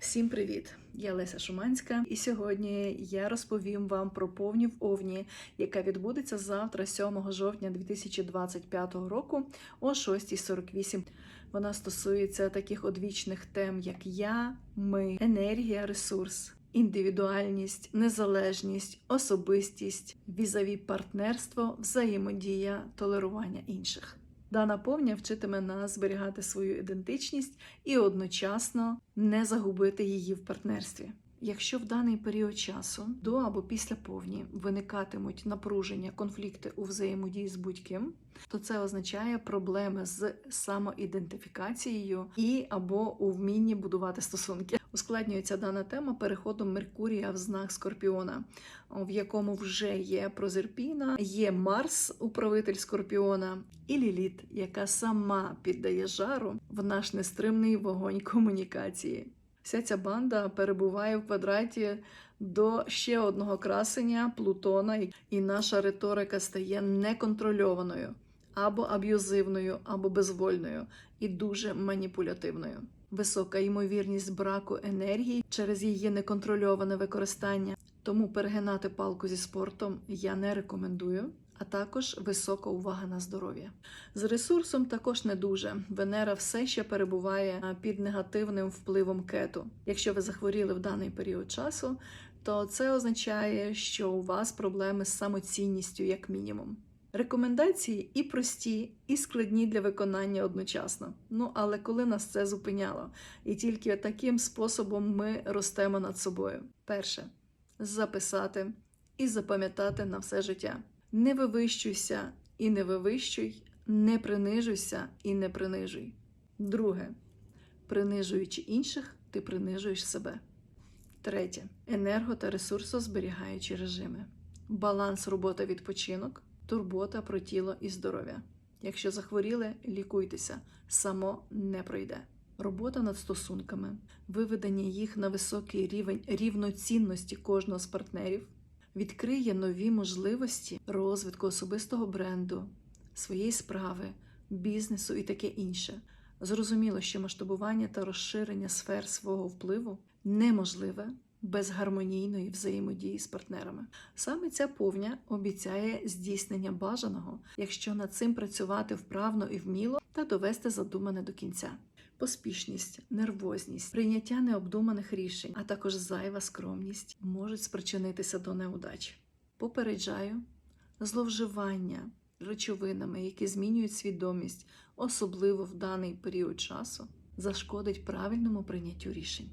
Всім привіт! Я Леся Шуманська, і сьогодні я розповім вам про повні в Овні, яка відбудеться завтра, 7 жовтня 2025 року о 6.48. Вона стосується таких одвічних тем, як я, ми, енергія, ресурс, індивідуальність, незалежність, особистість, візаві партнерство, взаємодія, толерування інших. Дана повня вчитиме нас зберігати свою ідентичність і одночасно не загубити її в партнерстві. Якщо в даний період часу до або після повні виникатимуть напруження, конфлікти у взаємодії з будь-ким, то це означає проблеми з самоідентифікацією і або у вмінні будувати стосунки. Ускладнюється дана тема переходом Меркурія в знак Скорпіона, в якому вже є Прозерпіна, є Марс, управитель Скорпіона, і Ліліт, яка сама піддає жару в наш нестримний вогонь комунікації. Вся ця банда перебуває в квадраті до ще одного красення Плутона, і наша риторика стає неконтрольованою або аб'юзивною, або безвольною і дуже маніпулятивною. Висока ймовірність браку енергії через її неконтрольоване використання. Тому перегинати палку зі спортом я не рекомендую. А також висока увага на здоров'я. З ресурсом також не дуже. Венера все ще перебуває під негативним впливом кету. Якщо ви захворіли в даний період часу, то це означає, що у вас проблеми з самоцінністю, як мінімум. Рекомендації і прості, і складні для виконання одночасно. Ну але коли нас це зупиняло, і тільки таким способом ми ростемо над собою. Перше записати і запам'ятати на все життя. Не вивищуйся і не вивищуй, не принижуйся і не принижуй. Друге, принижуючи інших, ти принижуєш себе. Третє енерго та ресурсозберігаючі режими. Баланс робота відпочинок, турбота про тіло і здоров'я. Якщо захворіли, лікуйтеся, само не пройде. Робота над стосунками, виведення їх на високий рівень рівноцінності кожного з партнерів відкриє нові можливості розвитку особистого бренду, своєї справи, бізнесу і таке інше. Зрозуміло, що масштабування та розширення сфер свого впливу неможливе без гармонійної взаємодії з партнерами. Саме ця повня обіцяє здійснення бажаного, якщо над цим працювати вправно і вміло та довести задумане до кінця. Поспішність, нервозність, прийняття необдуманих рішень, а також зайва скромність можуть спричинитися до неудач. Попереджаю зловживання речовинами, які змінюють свідомість, особливо в даний період часу, зашкодить правильному прийняттю рішень.